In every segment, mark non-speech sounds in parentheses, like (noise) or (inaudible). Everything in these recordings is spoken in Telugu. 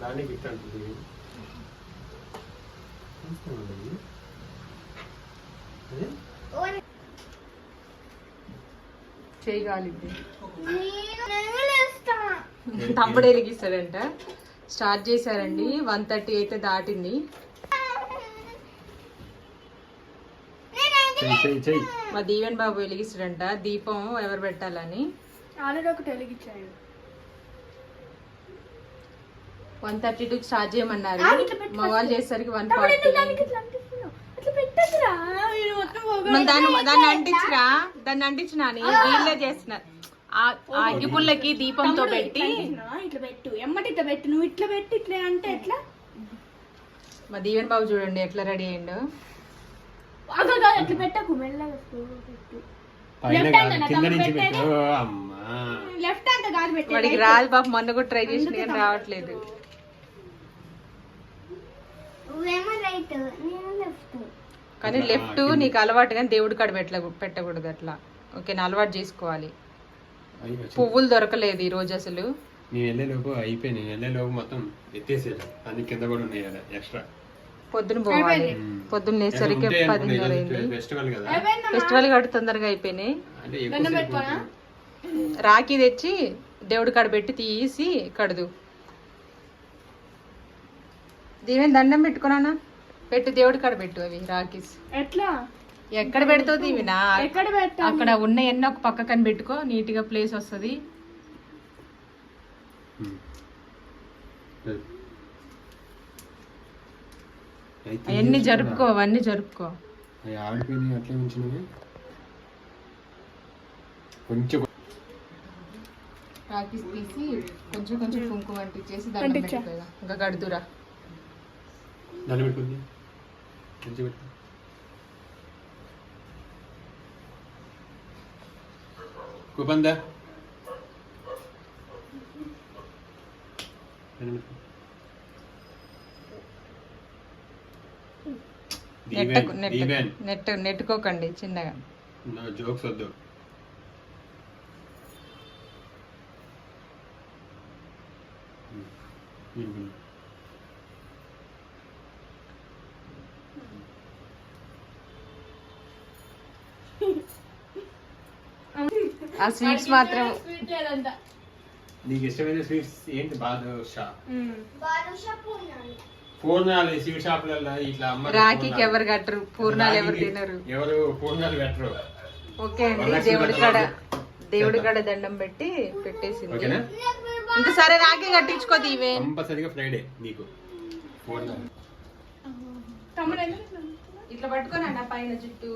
దాన్ని గిఫ్ట్ అంటుంది? చేయగలిగింది. తమ్ముడు స్టార్ట్ చేశారండి. వన్ థర్టీ అయితే దాటింది. మా దీవెన్ బాబు వెలిగిస్తాడంట దీపం ఎవరు పెట్టాలని? ఆల్రెడీ ఒకటి వెలిగించాడు వన్ థర్టీ టూ స్టార్ట్ చేయమన్నారు. మా వాళ్ళు చేసేసరికి వన్ ఫార్టీ. దాన్ని దాన్ని అంటించిరా. దాన్ని అంటించిన వీళ్ళే చేస్తున్నారు. అగ్గిపుల్లకి దీపంతో పెట్టి. ఇట్లా పెట్టు. ఎమ్మటి ఇట్లా పెట్టు. నువ్వు ఇట్లా పెట్టి. ఇట్లా అంటే ఎట్లా? మా దీవెన్ బాబు చూడండి ఎట్లా రెడీ అయ్యిండు. అట్లా పెట్టకు. మెల్లగా లెఫ్ట్ హ్యాండ్ కాదు పెట్టు. వాడికి రాదు బాబు మొన్న కూడా ట్రై చేసిన కానీ రావట్లేదు. నువ్వేమో రైట్ నేను లెఫ్ట్ కానీ లెఫ్ట్ నీకు అలవాటు కానీ దేవుడి కాడ పెట్ట పెట్టకూడదు అట్లా. ఓకే నా అలవాటు చేసుకోవాలి. పువ్వులు దొరకలేదు ఈ రోజు అసలు. నేను వెళ్ళే లోపు అయిపోయింది నేను వెళ్ళే లోపు మొత్తం ఎత్తేసేయాలి. అన్ని కింద కూడా ఉన్నాయి ఎక్స్ట్రా పొద్దున పోవాలి. పొద్దున్న లేసరికి పదిన్నర అయింది. ఫెస్టివల్ కదా. ఫెస్టివల్ కాబట్టి తొందరగా అయిపోయినాయి. రాఖీ తెచ్చి దేవుడి కాడ పెట్టి తీసి కడదు. దీవెన్ దండం పెట్టుకున్నానా? పెట్టు దేవుడి కాడ పెట్టు అవి రాఖీస్ ఎట్లా? ఎక్కడ పెడుతుంది దీవినా? ఎక్కడ పెట్టా అక్కడ ఉన్న ఎన్నో ఒక పక్క కని పెట్టుకో నీట్గా ప్లేస్ వస్తుంది అవన్నీ జరుపుకో అవన్నీ జరుపుకో. కొంచెం రాఖీస్ తీసి కొంచెం కొంచెం కుంకుమ అంటించేసి దండం పెట్టుకో ఇక. ఇంకా గడుదురా దాన్ని పెట్టుకుంది. కొంచెం పెట్టు కూపందా? నెట్టుకోకండి చిన్నగా. జోక్స్ వద్దు ఉమ్. ఆ స్వీట్స్ మాత్రం నీకు ఇష్టమైన స్వీట్స్ ఏంటి బాదుషా పూర్ణాలు? స్వీట్ షాపులలో ఇట్లా రాఖీకి ఎవరు కట్టరు? పూర్ణాలు ఎవరు తినరు? ఎవరు పూర్ణాలు పెట్టరు ఓకే అండి దేవుడి కాడ దేవుడి కాడ దండం పెట్టి పెట్టేసింది. ఓకేనా? ఇంకా సరే రాఖీ కట్టించుకో దీవే. కంపల్సరిగా ఫ్రైడే నీకు. పూర్ణాలు. ఇట్లా పట్టుకొని పైన చుట్టూ.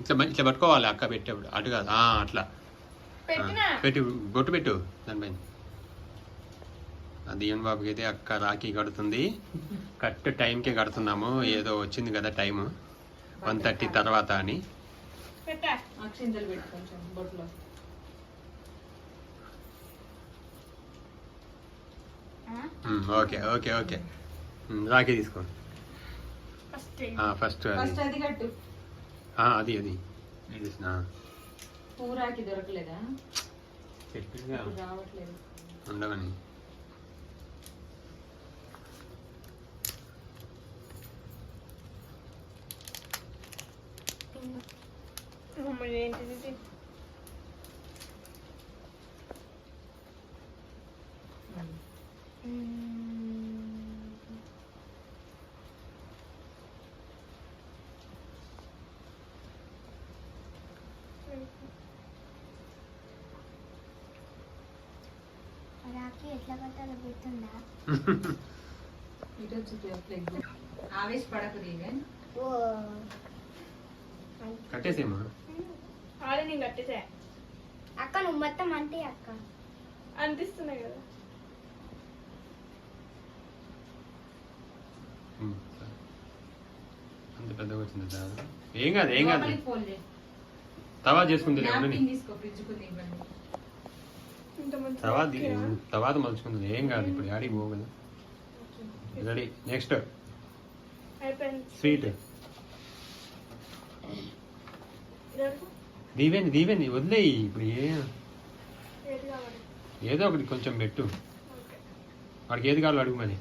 ఇట్లా ఇట్లా పట్టుకోవాలి అక్క పెట్టేప్పుడు. అటు కాదు. అట్లా. పెట్టు బొట్టు పెట్టు దానిపైన దీవెన్ బాబుకి అయితే అక్క రాఖీ కడుతుంది. కరెక్ట్ టైంకే కడుతున్నాము. ఏదో వచ్చింది కదా టైము. వన్ థర్టీ తర్వాత అని. Okay okay okay. రాఖీ తీసుకో. ఫస్ట్ ఆ, ఫస్ట్ అది. ఫస్ట్ అది కట్టు. ఆ, అది రాఖీ దొరకలేదా? చెప్పిగా రావట్లేదు. ఉండవని. ఏంటిది ఎట్లా కట్టాలో గుర్తుందా (laughs) ఇటు వచ్చి ప్లగ్ ఆవేశపడకు దీవే ఓ. కట్టేసేమా నేను కట్టేసా. అక్క నువ్వు మొత్తం అంటే అక్క. అనిపిస్తున్నాయి కదా. అంత పెద్దగా వచ్చింది ఏం కాదు ఏం కాదు. తవా చేసుకుంది తీసుకో ఫ్రిడ్జ్ ఇవ్వండి తర్వాత తర్వాత మలుచుకుంది. ఏం కాదు ఇప్పుడు యాడికి పోవు కదా. రెడీ. నెక్స్ట్. స్వీట్. దీవెని దీవెని వదిలేయి. ఇప్పుడు ఏ ఏది ఒకటి కొంచెం పెట్టు. వాడికి ఏది కావాలో అడుగు మరి.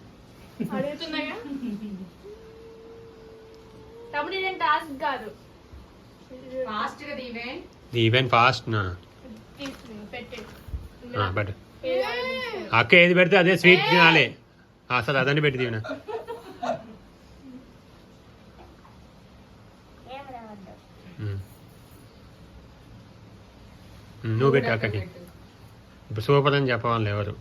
ఫాస్ట్ నా. తీసుకుని పెట్టి. బట్ అక్క ఏది పెడితే అదే స్వీట్ తినాలి. అసలు అదని పెట్టి. ఉమ్, నువ్వు పెట్టు అక్కకి. ఇప్పుడు సూపర్ అని చెప్పవాలి ఎవరు?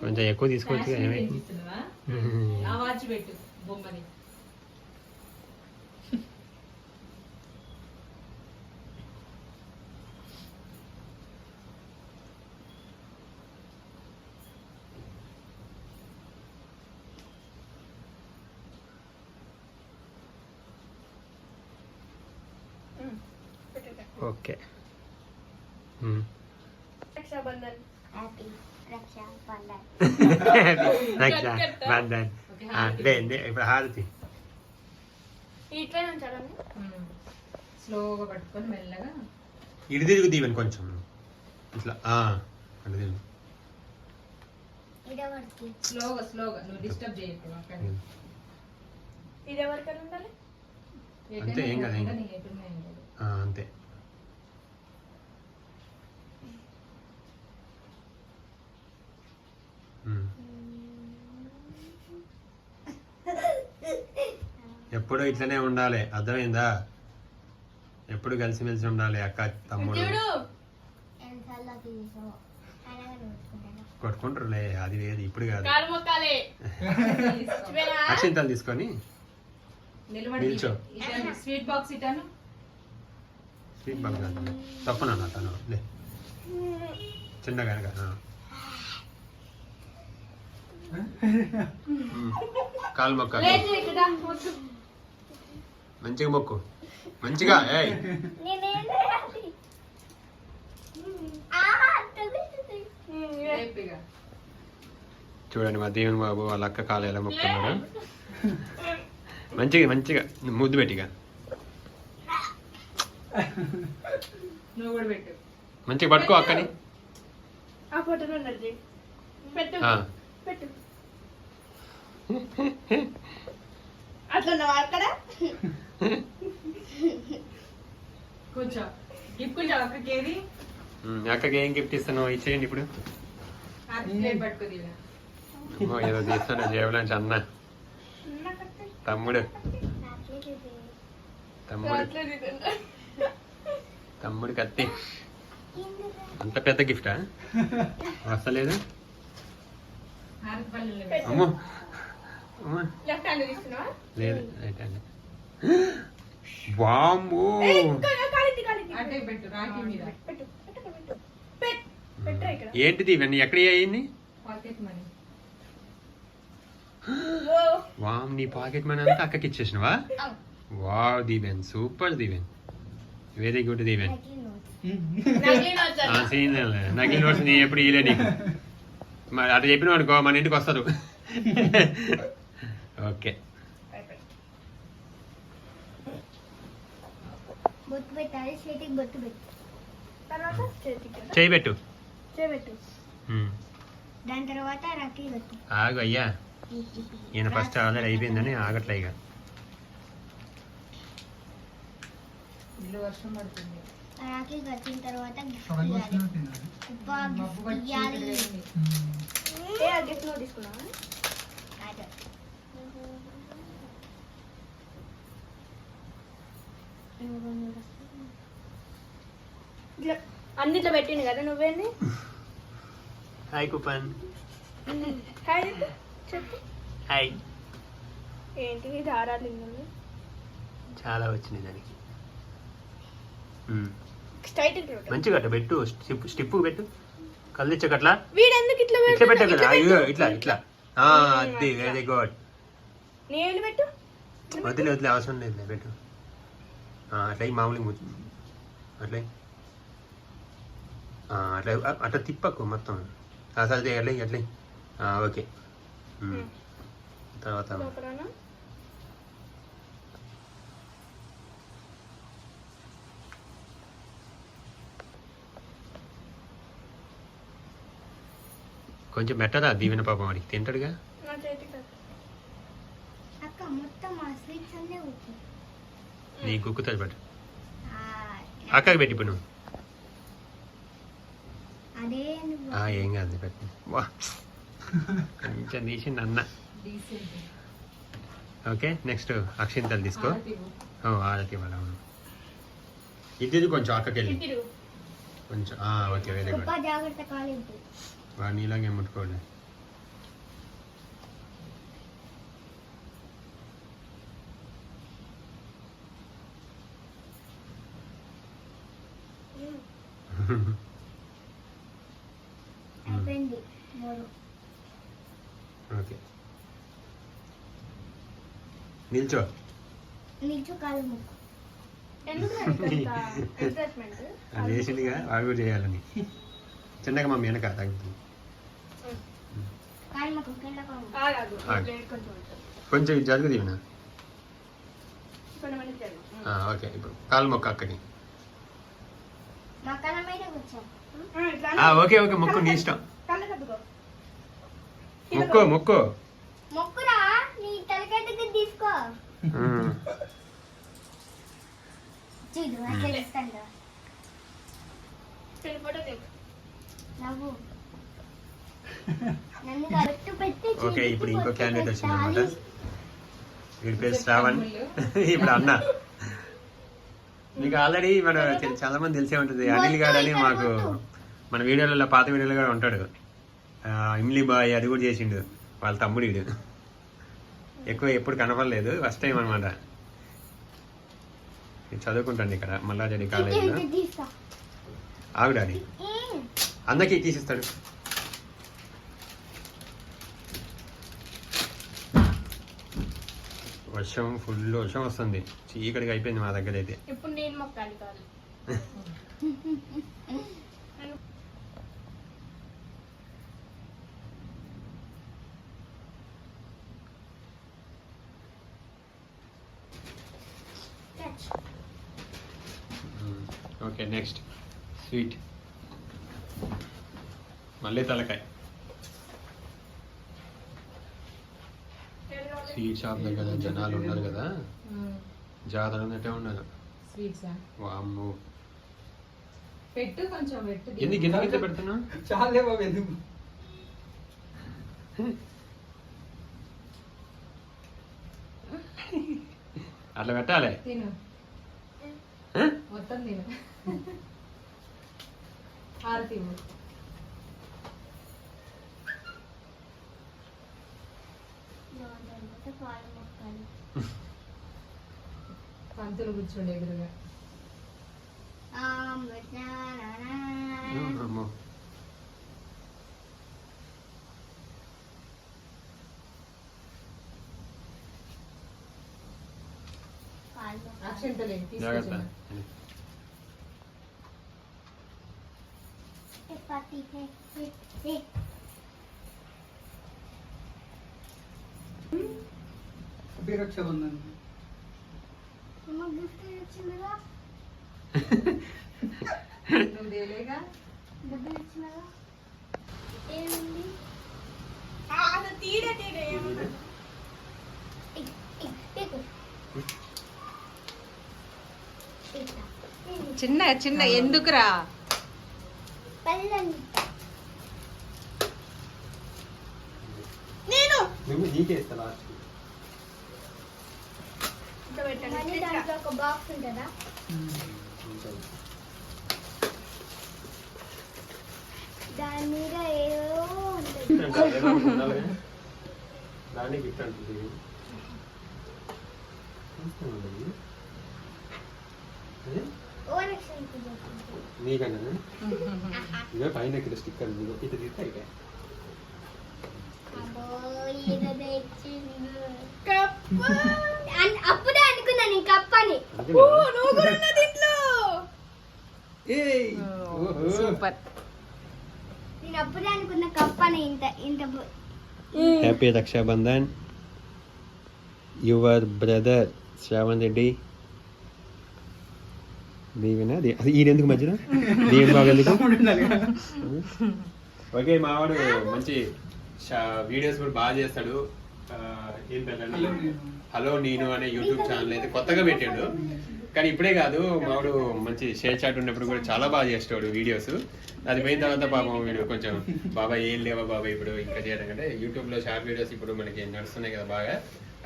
కొంచెం ఎక్కువ తీసుకోవచ్చు ఏమైంది ఓకే. రక్షాబంధన్. హ్యాపీ ఇప్పుడు హారతి. ఉంచాలని స్లోగా పట్టుకొని మెల్లగా. ఇటు తిరుగు దీవెన్ కొంచెం. ఇట్లా ఆ, అటు తిరుగు. స్లోగా స్లోగా. నువ్వు డిస్టర్బ్ చేయకు అక్కడ ఇది ఎవరికైనా ఉండాలి? ఏం కాదు, అంతే ఉమ్. ఎప్పుడు ఇట్లనే ఉండాలి. అర్థమైందా? ఎప్పుడు కలిసిమెలిసి ఉండాలి అక్క తమ్ముడు. కొట్టుకుంటారులే అది వేది ఇప్పుడు కాదు? అక్షింతలు తీసుకొని. నిల్చో. స్వీట్ బాక్స్ ఇటాను. స్వీట్ బాగా కాదు. తప్పనన్న తను. లే. చిన్నగా. (laughs) కాలు మొక్క లేదు. మంచిగా మొక్కు. మంచిగా ఏయ్. చూడండి మా దేవుని బాబు వాళ్ళ అక్క కాలు ఎలా మొక్కుతున్నాడు. మంచిగా మంచిగా. ముద్దు పెట్టిగా మంచిగా పట్టుకో అక్కని. పెట్టు. (laughs) ఆ. పెట్టు అట్లా ఉన్నావా అక్కడ కూర్చో ఇప్పుడు అక్కకి ఏది? ఉమ్, అక్కకి ఏం గిఫ్ట్ ఇస్తాను ఇచ్చేయండి ఇప్పుడు. ఏదో తీస్తాను జేబులో నుంచి అన్న. తమ్ముడు. తమ్ముడు. తమ్ముడు కత్తి. అంత పెద్ద గిఫ్టా? వస్తలేదు? అమ్మో. లెఫ్ట్ హ్యాండ్ తీసుకున్నావా? లేదు రైట్ అటే పెట్టు రాఖీ మీద. పెట్టు పెట్టరా ఇక్కడ. ఏంటిది ఇవన్నీ? ఎక్కడ అయ్యింది? వామ్ నీ పాకెట్ మనీ అంతా అక్కకి ఇచ్చేసినవా? Wow Deeven. Super Deeven. Very good Deeven. Scene నకిలీ నోట్స్ నీ ఎప్పుడు ఇయలే నీకు. మరి అటు చెప్పిన వాడుకో మన ఇంటికి వస్తారు ఓకే. బొట్టు పెట్టాలి చేతికి బొట్టు పెట్టు. తర్వాత చేతికి చేయి పెట్టు. చేయబెట్టు ఉమ్. దాని తర్వాత రకీ పెట్టు. ఆగు అయ్యా. ఈయన ఫస్ట్ ఆల్రెడీ అయిపోయిందని ఆగట్లే ఇక. ఇల్లు వర్షం పడుతుంది. రాఖీ కట్టిన తర్వాత గిఫ్ట్ ఇవ్వాలి గిఫ్ట్ ఇవ్వాలి ఏ తీసుకున్నావా అదే. ఇట్లా అన్నిట్లో పెట్టింది కదా నువ్వేంది? హాయ్ కుపన్ హాయ్ చెప్పు. హాయ్ ఏంటి? దారాలు చాలా వచ్చినాయి దానికి. స్ట్రైట్ ఇట్లా మంచిగా పెట్టు. స్టిప్ స్టిప్ పెట్టు. కళ్ళు తెచ్చకట్లా వీడు ఎందుకు ఇట్లా ఇట్లా పెడుతున్నాడు? పెట్టు కదా? ఇట్లా అయ్యో. ఇట్లా ఇట్లా. ఆ, అది వెరీ గుడ్ నీ ఏళ్ళు పెట్టు. వదిలే వదిలే అవసరం లేదు పెట్టు. అట్లా మామూలుగా అట్లే అట్లా అట్లా తిప్పకు మొత్తం అసలు అట్లే అట్లే ఓకే తర్వాత కొంచెం పెట్టరా దీవెన పాపం వాడికి తింటాడుగా అక్క మొత్తం ఆ స్వీట్స్ అన్నీ నీ కుక్కుతుంది పెట్టు ఆ, అక్కకి పెట్టి ఇప్పుడు నువ్వు. ఏం కాదు పెట్టు. వా. కొంచెం తీసిండు అన్న. ఓకే నెక్స్ట్ అక్షింతలు తీసుకో. ఇవ్వాలి అవును. ఇది కొంచెం అక్కకి వెళ్ళి. కొంచెం ఆ, ఓకే వెరీ గుడ్ నీలాగే ముట్టుకోండి. అయిపోయింది. మూడు. ఓకే. నిల్చో. నిల్చు కాలు ముక్కు? (laughs) అది వేసిందిగా కూడా చేయాలని. చిన్నగా మమ్మీ వెనక తగ్గుతుంది కొంచెం ఉంటుంది. కొంచెం ఇది జరుగు దీవెన కొన్ని మంది జరుగు. ఆ, ఓకే ఇప్పుడు కాలు మొక్క అక్కడి మా కళ్ళ మీద కూర్చో ఆ, ఇట్లా ఆ, ఓకే ఓకే మొక్కు నీ ఇష్టం. మొక్కు మొక్కు. మొక్కురా నీ దగ్గర తీసుకో. చూడు అసలు ఇస్తాను ఓకే ఇప్పుడు ఇంకో క్యాండిడేట్ వచ్చింది అనమాట. వీడి పేరు శ్రావణ్. (laughs) ఇప్పుడు అన్న. మీకు ఆల్రెడీ మన చాలా మంది తెలిసే ఉంటుంది. అనిల్ గారు అని మాకు మన వీడియోలలో పాత వీడియోలో కూడా ఉంటాడు. ఇమ్లీ బాయ్ అది కూడా చేసిండు. వాళ్ళ తమ్ముడు వీడు. ఎక్కువ ఎప్పుడు కనపడలేదు. ఫస్ట్ టైం అనమాట చదువుకుంటాను ఇక్కడ. మల్లారెడ్డి కాలేజీలో. ఇది ఆవిడాడి. అందరికీ తీసిస్తాడు. వర్షం ఫుల్ వర్షం వస్తుంది. చీకటిగా అయిపోయింది మా దగ్గర అయితే ఇప్పుడు నేను మొక్కాలి కాదు. ఓకే నెక్స్ట్ స్వీట్ మళ్ళీ తలకాయ. స్వీట్ షాప్ దగ్గర జనాలు ఉన్నారు కదా. జాతర ఉన్నట్టే ఉన్నారు. వామ్మో. పెట్టు కొంచెం పెట్టు. ఎందుకు గిన్నె గిన్నె పెడుతున్నా? చాలే బాబు ఎందుకు? అట్లా పెట్టాలి? మొత్తం తిను. పంతులు కూర్చోండి ఎదురుగా ఆమ్ వజ్రానా. అమ్మో కాలు మొక్కాలి. అక్షంతలే జాగ్రత్త తీసుకొచ్చిన చపాతీ హే, రక్షాబంధన్ చిన్న చిన్న ఎందుకురా? నేను. నీకే ఇస్తా లాస్ట్. ఇంకా పెట్టండి మళ్ళీ ఇట్లా. దాంట్లో ఒక బాక్స్ ఉంటుందా దాని మీద ఏదో ఉంటుంది దాన్ని గిఫ్ట్ అంటుంది అదే? ఓవర్ యాక్షన్ కుదురుతుంది. నీకన్నా ఇదే పైన ఇక్కడ స్టిక్కర్ ఇటు తీస్తే అయిపోయి అబ్బో, అన్- దీంట్లో. సూపర్. నేను అప్పుడే అనుకున్న కప్పని ఇంత ఇంత బు- happy Raksha Bandhan. Your brother Shravan Reddy. Deevena? అది ఈయన ఎందుకు ఉండాలి కదా. ఓకే మావాడు మంచి వీడియోస్ కూడా బాగా చేస్తాడు. ఏం హలో నేను. హలో నేను అనే యూట్యూబ్ ఛానల్ అయితే కొత్తగా పెట్టాడు. కానీ ఇప్పుడే కాదు మావాడు మంచి షేర్ చాట్ ఉన్నప్పుడు కూడా చాలా బాగా చేస్తాడు వీడియోస్. అది పోయిన తర్వాత పాపం వీడు కొంచెం బాబాయ్ ఏం లేవా బాబాయ్ ఇప్పుడు? ఇంకా చేయడం కంటే యూట్యూబ్లో షార్ట్ వీడియోస్ ఇప్పుడు మనకి నడుస్తున్నాయి కదా బాగా.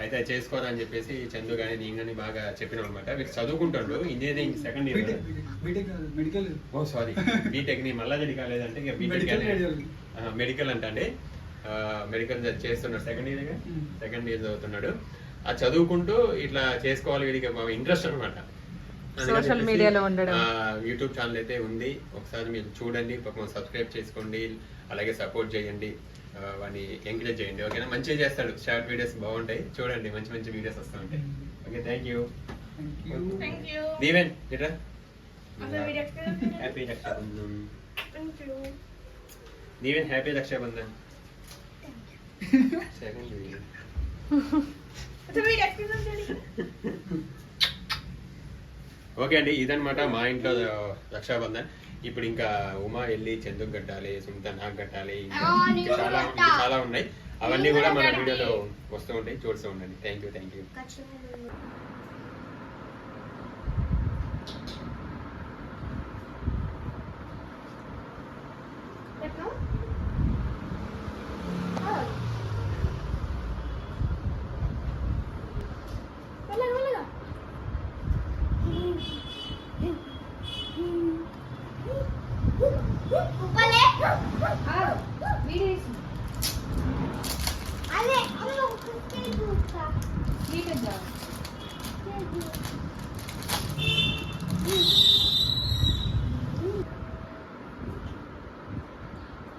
అయితే అది చేసుకోవాలని చెప్పేసి చందు కానీ నేను కానీ బాగా చెప్పినాం అనమాట వీడు చదువుకుంటాడు ఇంజనీరింగ్ సెకండ్ ఇయర్. ఓ సారీ. బీటెక్ని మళ్ళా కాలేదంటే ఇక బీటెక్ మెడికల్ అంటే మెడికల్ చేస్తున్నాడు. Second year. సెకండ్ ఇయర్ చదువుతున్నాడు. అది చదువుకుంటూ ఇట్లా చేసుకోవాలి వీడికి ఇంట్రెస్ట్ అనమాట Social media లో ఉండడం. యూట్యూబ్ ఛానల్ అయితే ఉంది. ఒకసారి మీరు చూడండి పాపం సబ్స్క్రైబ్ చేసుకోండి అలాగే సపోర్ట్ చేయండి ఆ, వాడిని ఎంకరేజ్ చేయండి. ఓకేనా? మంచిగా చేస్తాడు. షార్ట్ వీడియోస్ బాగుంటాయి. చూడండి మంచి మంచి వీడియోస్ వస్తూ ఉంటాయి. ఓకే థ్యాంక్ యూ దీవెన్ ఇట్రా happy Raksha Bandhan. Deeven happy Raksha Bandhan. Second video okay అండి ఇదనమాట మా ఇంట్లో రక్షాబంధన్. ఇప్పుడు ఇంకా ఉమా వెళ్ళి చందుకు కట్టాలి సునీత నాకు కట్టాలి ఇంకా చాలా చాలా ఉన్నాయి. అవన్నీ కూడా మన. వీడియోలో వస్తూ ఉంటాయి చూస్తూ ఉండండి. థ్యాంక్ యూ థ్యాంక్ యూ ఖచ్చితంగా ఎట్లా వెళ్ళగా వెళ్ళగా ఉప్పలే వీడియో అదే అమ్మ కుక్కీ కుక్క వీడియో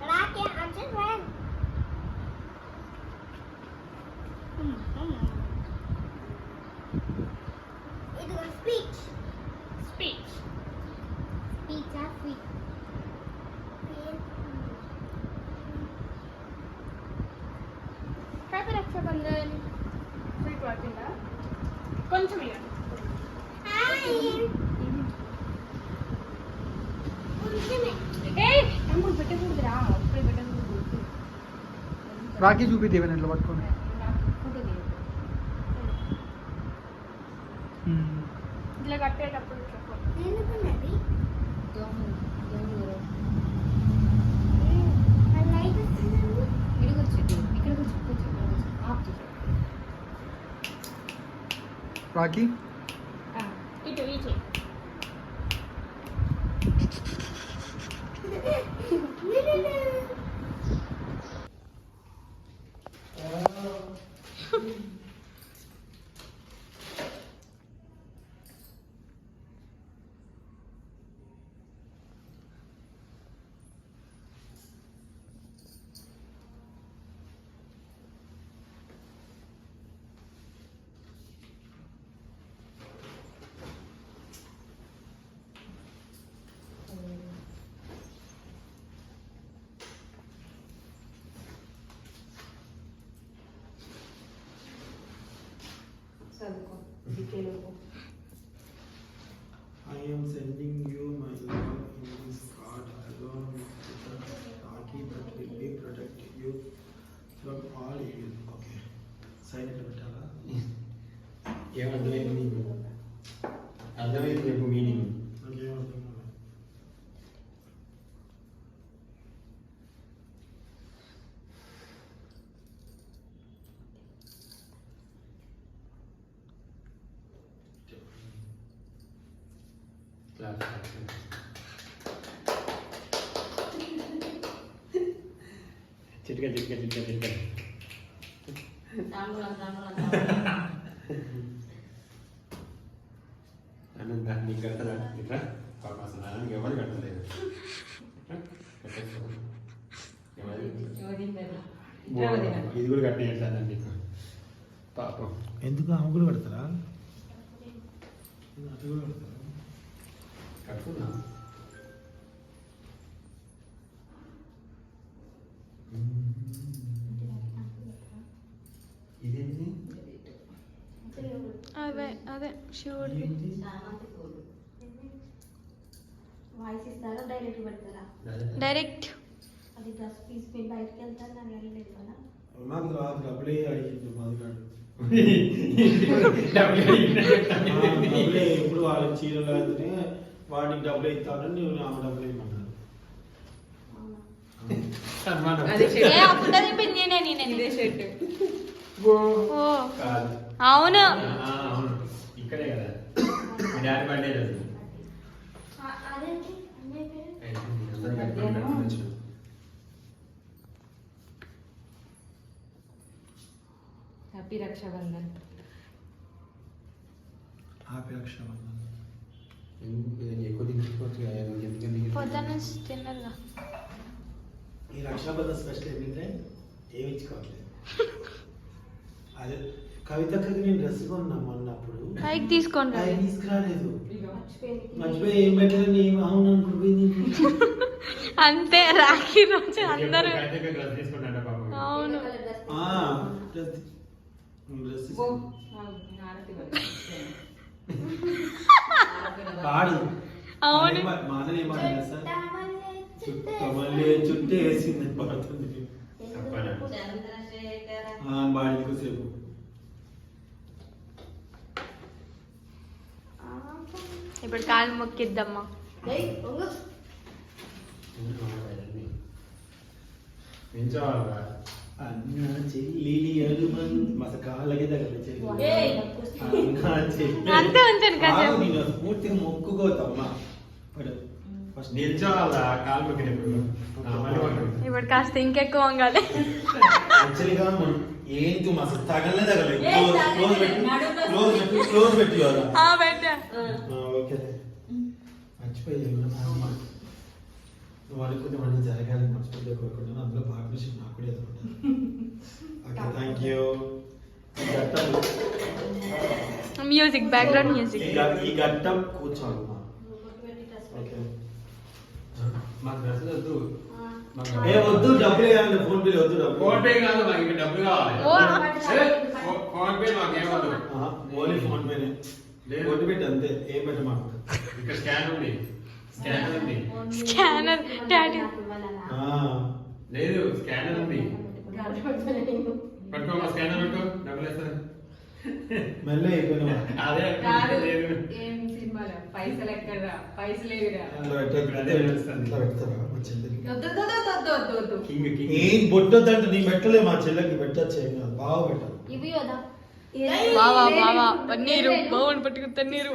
రాకే అంటే ran ఇది స్పీచ్ స్పీచ్ స్పీచ్ ఆ స్పీచ్ హ్యాపీ రక్షాబంధన్ స్వీట్ పడుతుందా కొంచెం ఇవ్వండి ఏ తమ్ముడు పెట్టకూడదురా ఇప్పుడే పెట్టకూడదు రాఖీ చూపి దేవన్ ఎట్లా పట్టుకోండి రాఖీ ఇటు ఇటు I am sending you my love. అనంత నీకు కడతారా ఇట్లా పాప. అసలు ఎవరు కట్టలేదు ఇది కూడా కట్టేయట్లేదు నీకు పాపం ఎందుకు ఆమె కూడా పెడతారా కూడా కట్టుకున్నా ఇదేంటి? అదే అదే ఇస్తారా? డైరెక్ట్ పెడతారా? డైరెక్ట్. అది డ్రెస్ తీసుకుని బయటకు వెళ్తాను నేను వెళ్ళలేదు కదా మాకు రాదు డబ్బులే మాది కాదు డబ్బులే ఎప్పుడు వాళ్ళకి చీరలు అయితే వాడికి డబ్బులు ఇస్తానని నేను ఆమె డబ్బులు ఇవ్వమన్నాను అది ఏ అవును. ఇక్కడే కదా. డాడీ బర్త్డే రోజు. హ్యాపీ రక్షాబంధన్. హ్యాపీ రక్షాబంధన్. పొద్దున్న తిన్నగా ఈ రక్షాబంధన్ స్పెషల్ ఏంటంటే ఏమి ఇచ్చుకోవట్లేదు. (laughs) అదే కవితకి నేను డ్రెస్ కొన్నా పైకి తీసుకోండి. అది తీసుకురాలేదు. మర్చిపోయి ఏం పెట్టాలని ఏం అవును అనుకుంటుంది అంతే రాఖీ రోజు అందరూ. అవును. పాడు. అవును. మానలే మాట తెలుసా చుట్టామల్లే చుట్టమల్లే చుట్టే వేసింది. పాడుతుంది తప్పనా? ఆ, బాడీకి సేపు ఇప్పుడు కాలు మొక్కిద్దమ్మా. అంతే పూర్తిగా మొక్కుకోతమ్మా. ఇప్పుడు కాస్త ఇంకెక్కువ వంగాలి. ఏంటి మస తగలనే తగలేదు క్లోజ్ పెట్టి. క్లోజ్ పెట్టి. క్లోజ్ పెట్టి ఓకే. మర్చిపోయి నువ్వు అనుకుంటే మనం జరగాలని మర్చిపోతే కోరుకుంటాను అందులో పార్ట్నర్షిప్ నాకు కూడా ఎదుర్కొంటాను okay thank you music background music ఈ గట్టం కూర్చోాలి ఓకే మాకు డ్రెస్ వద్దు. మాకు ఏ వద్దు డబ్బులు వేయాలి ఫోన్ పే వద్దు డబ్బులు. ఫోన్ పే కాదు మాకు ఇంకా డబ్బులు కావాలి. ఫోన్ పే మాకు ఏం వద్దు ఓన్లీ ఫోన్ పేనే లేదు. కొట్టు పెట్టి అంతే ఏం పెట్ట మాకు ఇక్కడ స్కాన్ ఉంది. స్కానర్ ఉంది. Scanner daddy. ఆ, లేదు స్కానర్ ఉంది. పట్టుకో మా స్కానర్ పట్టుకో డబ్బులు వేస్తాను. మెల్ల అయిపోయినా అదే ఏం సినిమాలో? పైసలు ఎక్కడరా పైసలు. ఇట్లా పెడతారా? మా ఏం బొట్టొద్దంటే నీ పెట్టలే మా చెల్లెకి పెట్టచ్చు ఏం కాదు. బాగా పెట్టాలి. బావా బావా పన్నీరు బావని పట్టుకుని తన్నీరు.